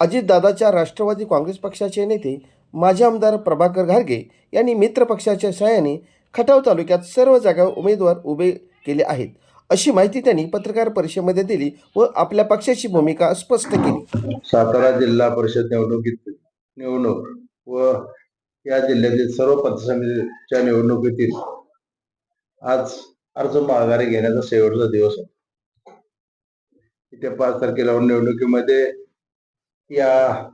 अजितदादाच्या राष्ट्रवादी काँग्रेस पक्षाचे नेते माजी आमदार प्रभाकर घारगे यांनी मित्र पक्षाच्या सहाय्याने खटाव तालुक्यात सर्व जागा उमेदवार उभे केले आहेत. अशी माहिती त्यांनी पत्रकार परिषदेमध्ये दिली व आपल्या पक्षाची भूमिका स्पष्ट केली. सातारा जिल्हा परिषद निवडणुकीत निवडणूक व या जिल्ह्यातील सर्व पंचायत निवडणुकीतील आज अर्ज माघारी घेण्याचा शेवटचा दिवस आहे. इथे पाच तारखेला निवडणुकीमध्ये या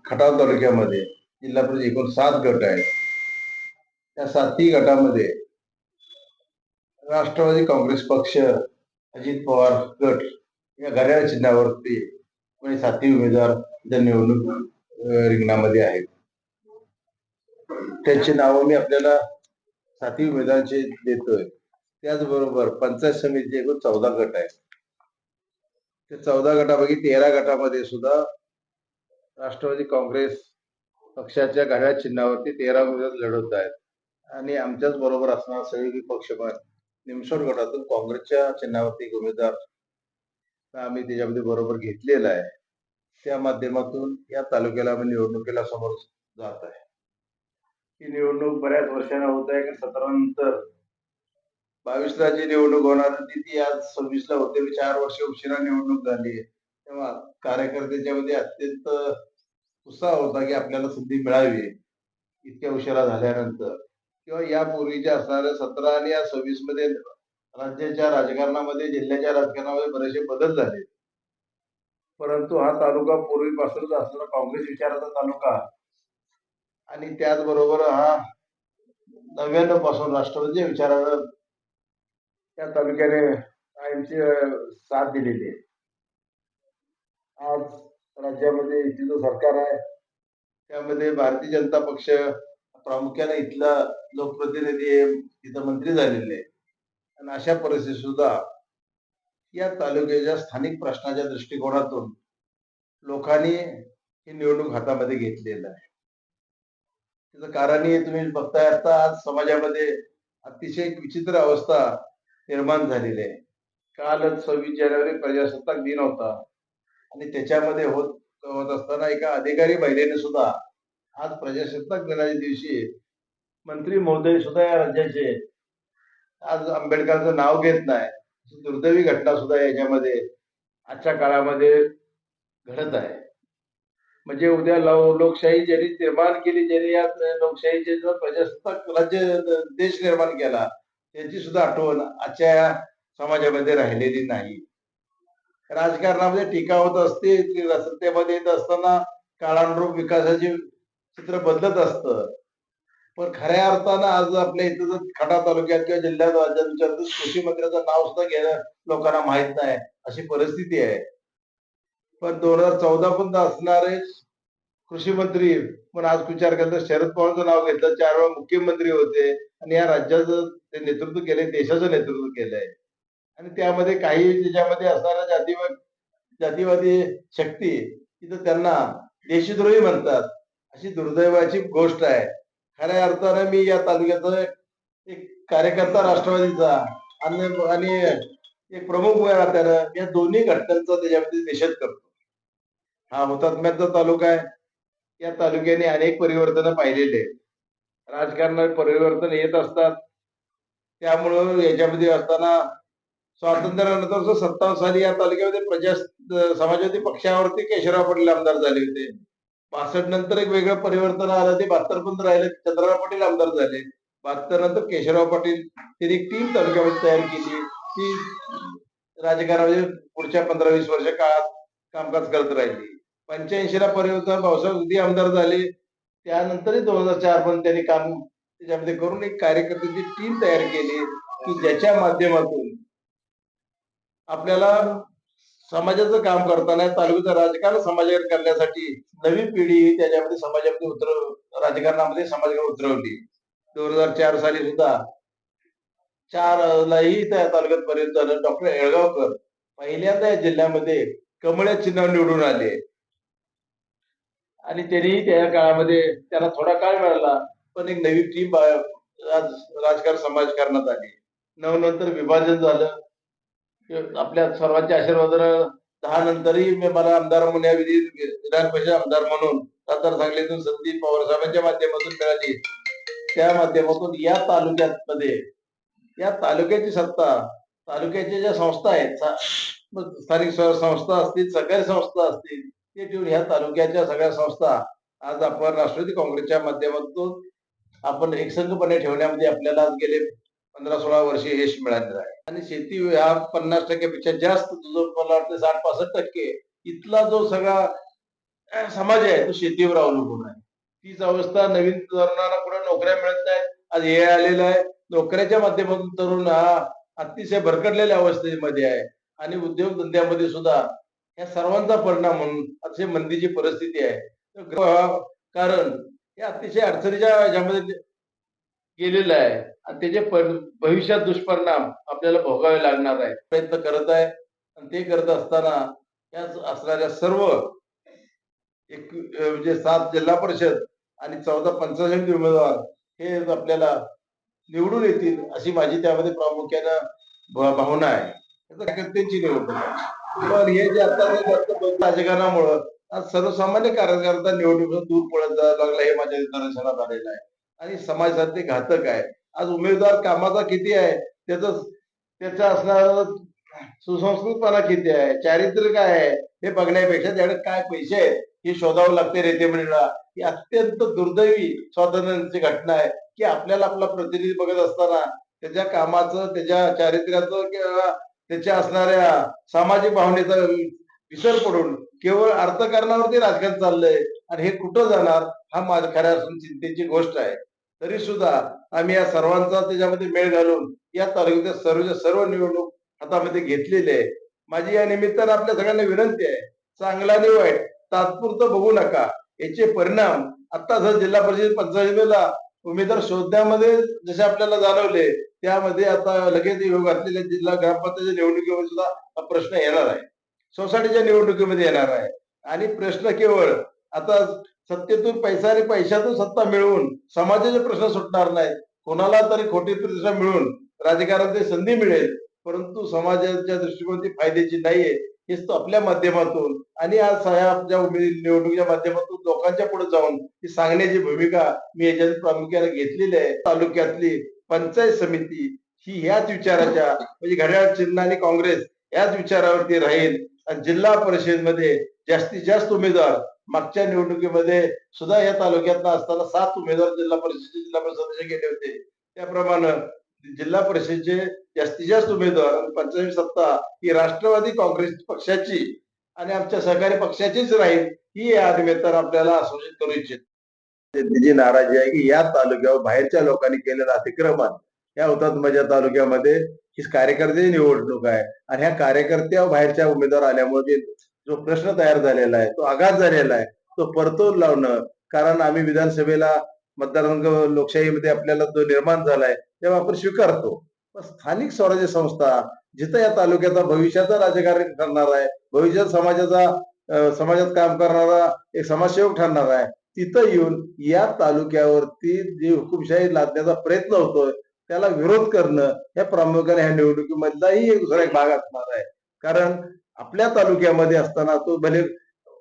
खटाव तालुक्यामध्ये जिल्हा परिषद एकूण सात गट आहेत. त्या सातही गटामध्ये राष्ट्रवादी काँग्रेस पक्ष अजित पवार गट या घड्याळ चिन्हावरती कोणी सातही उमेदवार त्या निवडणूक रिंगणामध्ये आहेत. त्यांची नावं मी आपल्याला सातही उमेदवारांचे देतोय. त्याचबरोबर पंचायत समितीचे एकूण चौदा गट आहेत. त्या चौदा गटापैकी तेरा गटामध्ये सुद्धा राष्ट्रवादी काँग्रेस पक्षाच्या घड्याळ चिन्हावरती तेरा उमेदवार लढवत आहेत. आणि आमच्याच बरोबर असणार सहयोगी पक्षपण निमसोड गटातून काँग्रेसच्या चिन्हावरती एक उमेदवार आम्ही त्याच्यामध्ये बरोबर घेतलेला आहे. त्या माध्यमातून या तालुक्याला आम्ही निवडणुकीला समोर जात आहे. ही निवडणूक बऱ्याच वर्षांना होत आहे. की सतरा नंतर बावीसला जी निवडणूक होणार होती ती आज सव्वीसला होते. चार वर्ष उशिरा निवडणूक झाली आहे. तेव्हा कार्यकर्त्यांच्यामध्ये अत्यंत उत्साह होता की आपल्याला संधी मिळावी इतक्या उशिरा झाल्यानंतर. किंवा यापूर्वीच्या असणाऱ्या सतरा आणि या सव्वीसमध्ये राज्याच्या राजकारणामध्ये जिल्ह्याच्या राजकारणामध्ये बरेचसे बदल झाले. परंतु हा तालुका पूर्वीपासूनच असलेला काँग्रेस विचाराचा तालुका आणि त्याचबरोबर हा नव्याण्णवपासून राष्ट्रवादी विचारानं त्या तालुक्याने कायमची साथ दिलेली आहे. आज राज्यामध्ये युतीचं सरकार आहे त्यामध्ये भारतीय जनता पक्ष प्रामुख्याने इथला लोकप्रतिनिधी आहे, तिथं मंत्री झालेले आणि अशा परिस्थितीत सुद्धा या तालुक्याच्या स्थानिक प्रश्नाच्या दृष्टिकोनातून लोकांनी ही निवडणूक हातामध्ये घेतलेलं आहे. त्याचं कारणही तुम्ही बघताय असता आज समाजामध्ये अतिशय विचित्र अवस्था निर्माण झालेली आहे. कालच सव्वीस जानेवारी प्रजासत्ताक दिन होता. आणि त्याच्यामध्ये होत होत असताना एका अधिकारी महिलेने सुद्धा आज प्रजासत्ताक दिनाच्या दिवशी मंत्री महोदय सुद्धा या राज्याचे आज आंबेडकरांचं नाव घेत नाही. दुर्दैवी घटना सुद्धा याच्यामध्ये आजच्या काळामध्ये घडत आहे. म्हणजे उद्या लो- लोकशाही ज्यांनी निर्माण केली ज्यांनी या लोकशाहीचे प्रजासत्ताक राज्य देश निर्माण केला त्यांची सुद्धा आठवण आजच्या या समाजामध्ये राहिलेली नाही. राजकारणामध्ये टीका होत असते सत्तेमध्ये येत असताना काळानुरूप विकासाचे चित्र बदलत असतं. पण खऱ्या अर्थानं आज आपल्या इथं जर खडा तालुक्यात किंवा जिल्ह्यात राज्यात विचारलं कृषी मंत्र्याचं नाव सुद्धा घेणं लोकांना माहीत नाही अशी परिस्थिती आहे. पण दोन हजार चौदा पर्यंत असणारे कृषी मंत्री पण आज विचार केला तर शरद पवारचं नाव घेतलं चार वेळा मुख्यमंत्री होते. आणि या राज्याचं ते नेतृत्व केलंय देशाचं नेतृत्व केलंय. आणि त्यामध्ये काही त्याच्यामध्ये असणाऱ्या जातीवाद जातीवादी शक्ती तिथं त्यांना देशद्रोही म्हणतात. अशी दुर्दैवाची गोष्ट आहे. खऱ्या अर्थानं मी या तालुक्याचा एक कार्यकर्ता राष्ट्रवादीचा आणि आणि एक प्रमुख वेळा या दोन्ही घटनांचा त्याच्यामध्ये निषेध करतो. हा हुतात्म्याचा तालुका आहे. या तालुक्याने अनेक परिवर्तन पाहिलेले राजकारणात परिवर्तन येत असतात. त्यामुळं याच्यामध्ये असताना स्वातंत्र्यानंतर सत्तावन्न साली या तालुक्यामध्ये प्रजा समाजवादी पक्षावरती केशवराव पाटील आमदार झाले होते. बासष्ट नंतर एक वेगळं परिवर्तन आलं ते बहात्तर पर्यंत राहिले चंद्रराव पाटील आमदार झाले. बहात्तर नंतर केशवराव पाटील त्यांनी एक टीम तालुक्यामध्ये तयार केली. ती राजकारणामध्ये पुढच्या पंधरा वीस वर्ष काळात कामकाज करत राहिली. पंच्याऐंशी ला परिवर्तन भाऊसाहेब उदी आमदार झाले. त्यानंतरही दोन हजार चार पर्यंत त्यांनी काम त्याच्यामध्ये करून एक कार्यकर्त्याची टीम तयार केली की ज्याच्या माध्यमातून आपल्याला समाजाचं काम करताना तालुक्याचं राजकारण समाजाकडे करण्यासाठी नवी पिढी त्याच्यामध्ये समाजामध्ये उतरव राजकारणामध्ये समाजाकडे उतरवली. दोन हजार चार साली सुद्धा चार लाही त्या तालुक्यात पर्यंत झालं डॉक्टर येळगावकर पहिल्यांदा या जिल्ह्यामध्ये कमळ्या चिन्ह निवडून आले. आणि त्यांनी त्या काळामध्ये त्यांना थोडा काळ मिळाला पण एक नवी टीम राज राजकारण समाजकारणात आली. नऊ नंतर विभाजन झालं. आपल्या सर्वांच्या आशीर्वादानं दहा नंतरही मला आमदार म्हणून या विधी विधान परिषद आमदार म्हणून सातारा सांगलीतून संदीप पवार साहेबांच्या माध्यमातून मिळाली. त्या माध्यमातून या तालुक्यात मध्ये या तालुक्याची सत्ता तालुक्याच्या ज्या संस्था आहेत स्थानिक संस्था असतील सहकारी संस्था असतील ते ठेवून ह्या तालुक्याच्या सगळ्या संस्था आज आपण राष्ट्रवादी काँग्रेसच्या माध्यमातून आपण एकसंघपणे ठेवण्यामध्ये आपल्याला आज गेले. पंधरा सोळा वर्षे यश मिळालेलं आहे. आणि शेती हा पन्नास टक्क्यापेक्षा जास्त जो मला वाटतं साठ पासष्ट टक्के इथला जो सगळा समाज आहे तो शेतीवर अवलंबून आहे. तीच अवस्था नवीन तरुणांना कुठे नोकऱ्या मिळत नाही आज हे आलेलं आहे. नोकऱ्याच्या माध्यमातून तरुण हा अतिशय भरकटलेल्या अवस्थेमध्ये आहे. आणि उद्योगधंद्यामध्ये सुद्धा या सर्वांचा परिणाम म्हणून अतिशय मंदीची परिस्थिती आहे. कारण हे अतिशय अडचणीच्या ह्याच्यामध्ये गेलेलं आहे. त्याचे भविष्यात दुष्परिणाम आपल्याला भोगावे लागणार आहे प्रयत्न करत आहे आणि ते करत असताना या असणाऱ्या सर्व एक म्हणजे सात जिल्हा परिषद आणि चौदा पंचायत उमेदवार हे आपल्याला निवडून येतील अशी माझी त्यामध्ये प्रामुख्यानं भावना आहे. त्याचं कार्यकर्त्यांची निवडणूक पण हे जे आता राजकारणामुळं आज सर्वसामान्य कार्यकर्ता निवडणुकीतून दूर पडत जायला लागला हे माझ्या निदर्शनात आलेलं आहे. आणि समाजासाठी घातक आहे. आज उमेदवार कामाचा किती आहे? त्याच त्याचा असणार सुसंस्कृतपणा किती आहे? चारित्र्य काय आहे? हे बघण्यापेक्षा त्याकडे काय पैसे आहेत हे शोधावं लागते रेतेमणीला ही अत्यंत दुर्दैवी स्वातंत्र्याची घटना आहे की आपल्याला आपला प्रतिनिधी बघत असताना त्याच्या कामाचं त्याच्या चारित्र्याचं किंवा त्याच्या असणाऱ्या सामाजिक भावनेचा विसर पडून केवळ अर्थकारणावरती राजकारण चाललंय. आणि हे कुठं जाणार? हा माझ्या खऱ्या असून चिंतेची गोष्ट आहे. तरी सुद्धा आम्ही या सर्वांचा त्याच्यामध्ये मेळ घालून या तालुक्याच्या सर्व सर्व निवडणूक हातामध्ये घेतलेली आहे. माझी या निमित्तानं आपल्या सगळ्यांना विनंती आहे चांगला आणि वाईट तात्पुरतं बघू नका. याचे परिणाम आता जर जिल्हा परिषद पंचायतीला उमेदवार शोधण्यामध्ये जसे आपल्याला जाणवले त्यामध्ये आता लगेच योग असलेल्या जिल्हा ग्रामपंचायत निवडणुकीमध्ये सुद्धा हा प्रश्न येणार आहे. सोसायटीच्या निवडणुकीमध्ये येणार आहे. आणि प्रश्न केवळ आता सत्तेतून पैसा आणि पैशातून सत्ता मिळवून समाजाचे प्रश्न सुटणार नाहीत. कोणाला तरी खोटी प्रतिष्ठा मिळून राजकारणाची संधी मिळेल. परंतु समाजाच्या दृष्टिकोन ती फायद्याची नाहीये. हेच तो आपल्या माध्यमातून आणि आज ज्या निवडणुकीच्या माध्यमातून लोकांच्या पुढे जाऊन ही सांगण्याची भूमिका मी याच्यात प्रामुख्याने घेतलेली आहे. तालुक्यातली पंचायत समिती ही ह्याच विचाराच्या म्हणजे घड्याळ चिन्ह आणि काँग्रेस याच विचारावरती राहील. आणि जिल्हा परिषदमध्ये जास्तीत जास्त उमेदवार मागच्या निवडणुकीमध्ये सुद्धा या तालुक्यात असताना सात उमेदवार जिल्हा परिषदेचे जिल्हा परिषद सदस्य गेले होते. त्याप्रमाणे जिल्हा परिषदेचे जास्तीत जास्त उमेदवार पंचायत सत्ता ही राष्ट्रवादी काँग्रेस पक्षाची आणि आमच्या सहकारी पक्षाचीच राहील ही या निमित्तानं आपल्याला आश्वासित करू इच्छित. त्याची नाराजी आहे की या तालुक्यावर बाहेरच्या लोकांनी केलेलं अतिक्रमण या हुतात्माच्या तालुक्यामध्ये ही कार्यकर्त्याची निवडणूक आहे. आणि ह्या कार्यकर्त्या बाहेरच्या उमेदवार आल्यामुळे जो प्रश्न तयार झालेला आहे तो आघात झालेला आहे तो परतवून लावणं कारण आम्ही विधानसभेला मतदारसंघ लोकशाहीमध्ये आपल्याला जो निर्माण झालाय तेव्हा आपण स्वीकारतो. पण स्थानिक स्वराज्य संस्था जिथं या तालुक्याचा भविष्याचा राजकारण ठरणार आहे भविष्यात समाजाचा समाजात काम करणारा एक समाजसेवक ठरणार आहे तिथं येऊन या तालुक्यावरती जी हुकुमशाही लादण्याचा प्रयत्न होतोय त्याला विरोध करणं या प्रामुख्याने ह्या निवडणुकीमधलाही एक दुसरा एक भाग असणार आहे. कारण आपल्या तालुक्यामध्ये असताना तो भले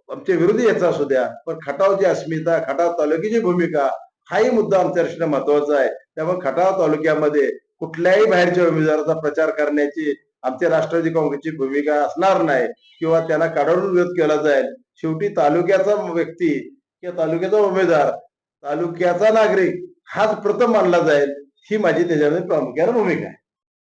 आमचे विरोधी याचा असू द्या पण खटावची अस्मिता खटाव तालुक्याची भूमिका हाही मुद्दा आमच्या दृष्टीने महत्त्वाचा आहे. त्यामुळे खटाव तालुक्यामध्ये कुठल्याही बाहेरच्या उमेदवाराचा प्रचार करण्याची आमच्या राष्ट्रवादी काँग्रेसची भूमिका असणार नाही किंवा त्यांना काढून विरोध केला जाईल. शेवटी तालुक्याचा व्यक्ती किंवा तालुक्याचा उमेदवार तालुक्याचा नागरिक हाच प्रथम मानला जाईल ही माझी त्याच्यामध्ये प्रामुख्याने भूमिका आहे.